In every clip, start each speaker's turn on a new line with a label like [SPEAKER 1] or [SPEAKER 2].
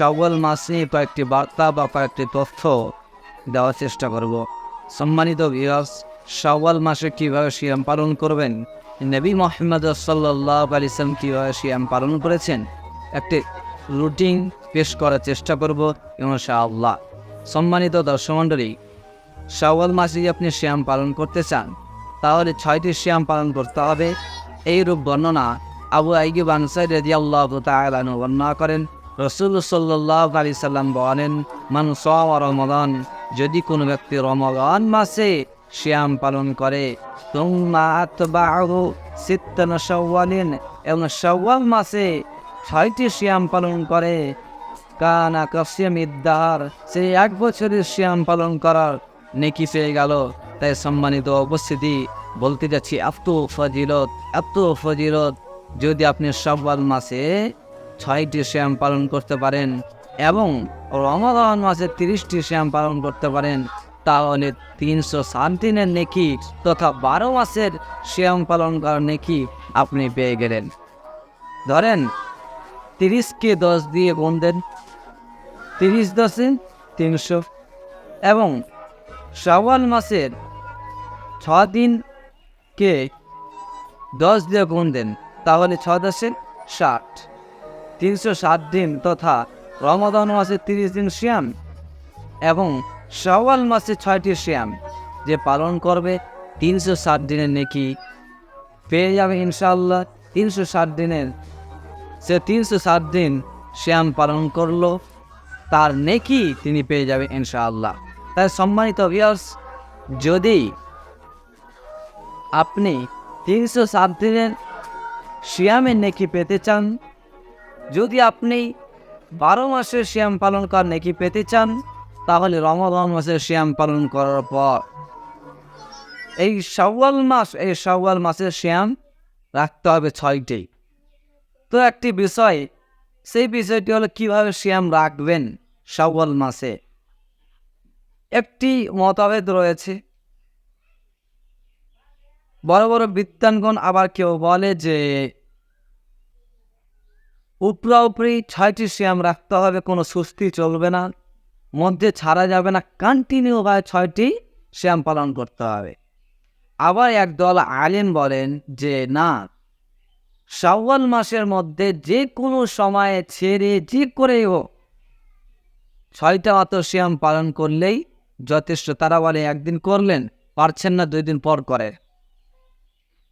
[SPEAKER 1] শাওয়াল মাস নিয়ে কয়েকটি বার্তা বা কয়েকটি তথ্য দেওয়ার চেষ্টা করব। সম্মানিত ভিউয়ার্স শাওয়াল মাসে কীভাবে সিয়াম পালন করবেন? নবী মোহাম্মদ সাল্লাহ আলিসাম কীভাবে সিয়াম পালন করেছেন? একটি রুটিন পেশ করার চেষ্টা করব ইনশাআল্লাহ। সম্মানিত দর্শক মণ্ডলী শাওয়াল মাসে যদি আপনি শ্যাম পালন করতে চান, তাহলে ছয়টি শ্যাম পালন করতে হবে। এইরূপ বর্ণনা আবু আইগিব আনসাই রেজি আল্লাহ তালু বর্ণনা করেন। রসুল সাল্লাহ আলি সাল্লাম বলেন, মান সোয়া রমদান, যদি কোনো ব্যক্তি রমদান মাসে শ্যাম পালন করে সওয়ালিন এবং সওয়াল মাসে ছয়টি শ্যাম পালন করে, কানা কসিয়াম ইদ্দার সেই এক বছরের শ্যাম পালন করার নেকি পেয়ে গেল। তাই সম্মানিত উপস্থিতি, বলতে যাচ্ছি, এত ফজিলত এত ফজিলত, যদি আপনি সব্বাল মাসে ছয়টি শ্যাম পালন করতে পারেন এবং রমাদান মাসে তিরিশটি শ্যাম পালন করতে পারেন। তাহলে তিনশো সাত দিনের নেকি তথা বারো মাসের শ্যাম পালন করার নেকি আপনি পেয়ে গেলেন। ধরেন, তিরিশকে দশ দিয়ে গুণ দেন। তিরিশ দশে তিনশো এবং শ্রাবণ মাসের ছ দিনকে দশ দিয়ে গুণ দেন। তাহলে ছ দশে ষাট। তিনশো ষাট দিন তথা রমাদান মাসে তিরিশ দিন শ্যাম এবং শাওয়াল মাসে ছয়টি শ্যাম যে পালন করবে তিনশো ষাট দিনের নেকি। পেয়ে যাবে ইনশাআল্লাহ তিনশো ষাট দিনের। সে তিনশো ষাট দিন শ্যাম পালন করল, তার নেকি তিনি পেয়ে যাবে ইনশাআল্লাহ। তাই সম্মানিত ভিউয়ার্স যদি আপনি তিনশো সাত দিনের শ্যামের নেকি পেতে চান যদি আপনি বারো মাসের শ্যাম পালন করার নেকি পেতে চান, তাহলে রমজান মাসের শ্যাম পালন করার পর এই সওয়াল মাস, এই সওয়াল মাসের শ্যাম রাখতে হবে ছয়টি। তো একটি বিষয়, সেই বিষয়টি হলো কীভাবে শ্যাম রাখবেন সওয়াল মাসে। একটি মতভেদ রয়েছে। বড় বড় বিদ্যানগণ আবার কেউ বলে যে উপরা উপরি ছয়টি শ্যাম রাখতে হবে, কোনো সুস্থি চলবে না। মধ্যে ছাড়া যাবে না কন্টিনিউভাবে ছয়টি শ্যাম পালন করতে হবে। আবার একদল আলেন বলেন যে, না, শাওয়াল মাসের মধ্যে যে কোনো সময়ে ছেড়ে যে করেই হোক, ছয়টা অত শ্যাম পালন করলেই যথেষ্ট। তারা বলে, একদিন করলেন, পারছেন না, দুই দিন পর করে।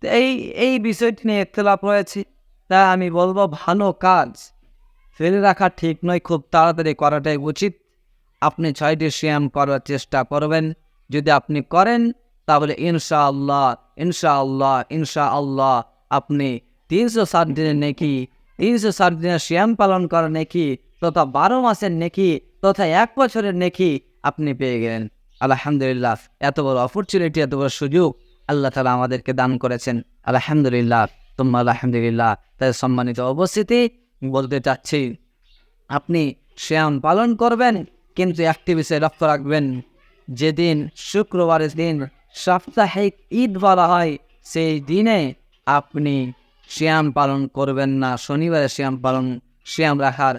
[SPEAKER 1] তো এই এই বিষয়টি নিয়ে একতলাপ রয়েছে। তাই আমি বলব ভালো কাজ। ফেলে রাখা ঠিক নয়, খুব তাড়াতাড়ি করাটাই উচিত। আপনি ছয়টি শ্যাম করার চেষ্টা করবেন। যদি আপনি করেন, তাহলে ইনশাআল্লাহ ইনশাআল্লাহ ইনশাআল্লাহ। আপনি তিনশো ষাট দিনের নেকি, তিনশো ষাট দিনের শ্যাম পালন করার নেকি, তথা বারো মাসের নেকি, তথা এক বছরের নেকি আপনি পেয়ে গেলেন। আলহামদুলিল্লাহ, এত বড় অপরচুনিটি এত বড় সুযোগ আল্লাহ তালা আমাদেরকে দান করেছেন। আলহামদুলিল্লাহ। তোমরা আলহামদুলিল্লাহ তাই সম্মানিত অবস্থিতি বলতে চাচ্ছি, আপনি শ্যাম পালন করবেন, কিন্তু একটি বিষয়ে লক্ষ্য রাখবেন, যেদিন শুক্রবারের দিন সাপ্তাহিক ঈদ বলা হয়, সেই দিনে আপনি শ্যাম পালন করবেন না, শনিবারে শ্যাম পালন, শ্যাম রাখার